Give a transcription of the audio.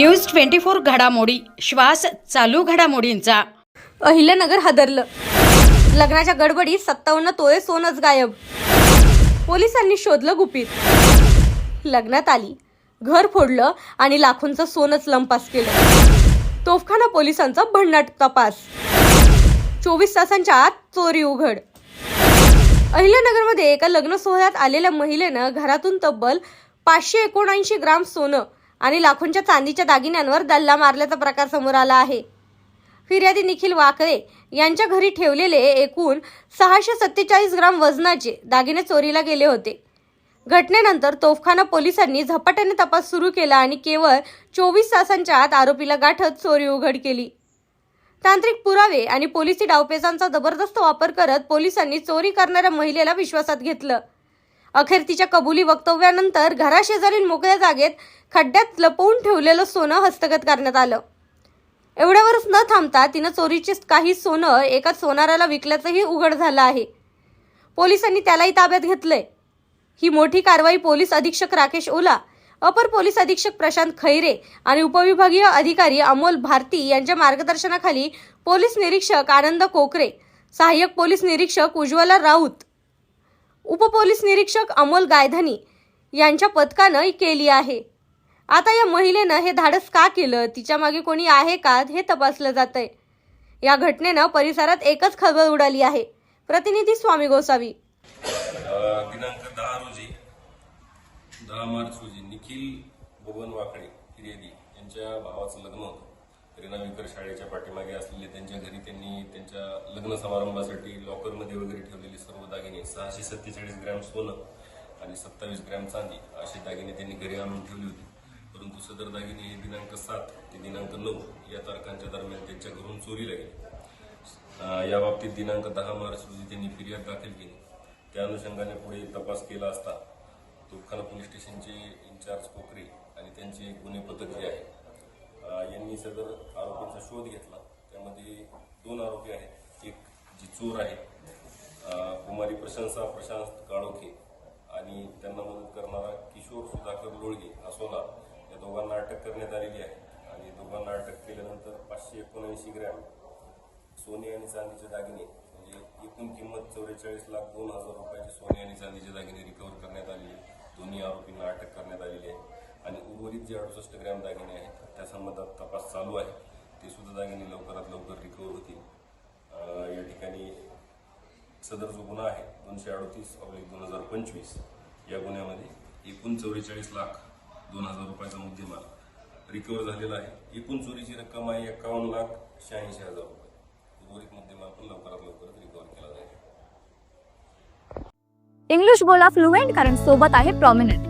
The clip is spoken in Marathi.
न्यूज ट्वेंटी फोर घडामोडी. श्वास चालू घडामोडींचा. अहिल्यानगर हादरलं. लग्नाच्या गडबडीत सत्तावन्न तोळे सोनच गायब. पोलिसांनी शोधलं गुपित. लग्नात आली. घर फोडलं आणि लाखोंचं सोनच लंपास केलं. तोफखाना पोलिसांचा भन्नाट तपास. चोवीस तासांच्या आत चोरी उघड. अहिल्यानगरमध्ये एका लग्न सोहळ्यात आलेल्या महिलेनं घरातून तब्बल पाचशे एकोणऐंशी ग्राम सोनं आणि लाखोंच्या चांदीच्या दागिन्यांवर दल्ला मारल्याचा प्रकार समोर आला आहे. फिर्यादी निखिल वाकळे यांच्या घरी ठेवलेले एकूण सहाशे सत्तेचाळीस ग्राम वजनाचे दागिने चोरीला गेले होते. घटनेनंतर तोफखाना पोलिसांनी झपाट्याने तपास सुरू केला आणि केवळ चोवीस तासांच्या आत आरोपीला गाठत चोरी उघड केली. तांत्रिक पुरावे आणि पोलिसी डावपेचांचा जबरदस्त वापर करत पोलिसांनी चोरी करणाऱ्या महिलेला विश्वासात घेतलं. अखेर तिच्या कबुली वक्तव्यानंतर घराशेजारील मोकळ्या जागेत खड्ड्यात लपवून ठेवलेलं सोनं हस्तगत करण्यात आलं. एवढ्यावरच न थांबता तिनं चोरीचे काही सोनं एका सोनाराला विकल्याचंही उघड झालं आहे. पोलिसांनी त्यालाही ताब्यात घेतलंय. ही मोठी कारवाई पोलीस अधीक्षक राकेश ओला अपर पोलीस अधीक्षक प्रशांत खैरे आणि उपविभागीय अधिकारी अमोल भारती यांच्या मार्गदर्शनाखाली पोलीस निरीक्षक आनंद कोकरे सहाय्यक पोलीस निरीक्षक उज्ज्वला राऊत उपपोलीस निरीक्षक अमोल गायधनी यांच्या पथकानं केली आहे. आता या महिलेनं हे धाडस का केलं? तिच्यामागे कोणी आहे का? हे तपासलं जात आहे या घटनेनं परिसरात एकच खळबळ उडाली आहे. प्रतिनिधी स्वामी गोसावी. दिनांक दहा रोजी दहा मार्च रोजी निखिल बबन वाकडे फिर्यादी यांच्या भावाचं लग्न होतं. रीना विकर शाळेच्या पाठीमागे असलेले त्यांच्या घरी त्यांनी त्यांच्या लग्न समारंभासाठी लॉकरमध्ये वगैरे ठेवलेले सर्व दागिने सहाशे सत्तेचाळीस ग्रॅम सोनं आणि सत्तावीस ग्रॅम चांदी असे दागिने त्यांनी घरी आणून ठेवले होते. परंतु सदर दागिने हे दिनांक सात ते दिनांक नऊ या तारखांच्या दरम्यान त्यांच्या घरून चोरीला गेले या बाबतीत दिनांक दहा मार्च रोजी त्यांनी फिर्याद दाखल केली. त्या अनुषंगाने पुढे तपास केला असता तोफखाना पोलीस स्टेशनचे इन्चार्ज पोखरे आणि त्यांचे एक गुन्हे पथक जे आहे यांनी सदर आरोपींचा शोध घेतला. त्यामध्ये दोन आरोपी आहेत. एक जी चोर आहे कुमारी प्रशंसा प्रशांत काळोखे आणि त्यांना मदत करणारा किशोर सुधाकर लोळगे असोला. या दोघांना अटक करण्यात आलेली आहे. आणि दोघांना अटक केल्यानंतर पाचशे एकोणऐंशी ग्रॅम सोने आणि चांदीचे दागिने म्हणजे एकूण किंमत चौवेचाळीस लाख दोन हजार रुपयाचे सोने आणि चांदीचे दागिने रिकव्हर करण्यात आलेले दोन्ही आरोपींना अटक करण्यात आलेली आहे. उर्वरित जे अडुसष्ट ग्रॅम दागिने आहेत त्या संबंधात तपास चालू आहे. ते सुद्धा दागिने लवकरात लवकर रिकव्हर होतील. या ठिकाणी सदर जो गुन्हा आहे दोनशे अडतीस ऑब्लिक दोन हजार पंचवीस या गुन्ह्यामध्ये एकूण चौवेचाळीस लाख दोन हजार रुपयाचा मुद्देमाल रिकवर झालेला आहे. एकूण चोरीची रक्कम आहे एकावन्न लाख शहाऐंशी हजार रुपये. उर्वरित मुद्देमाल पण लवकरात लवकर रिकव्हर केला जाईल. इंग्लिश बोला फ्लुएंट कारण सोबत आहे प्रॉमिनंट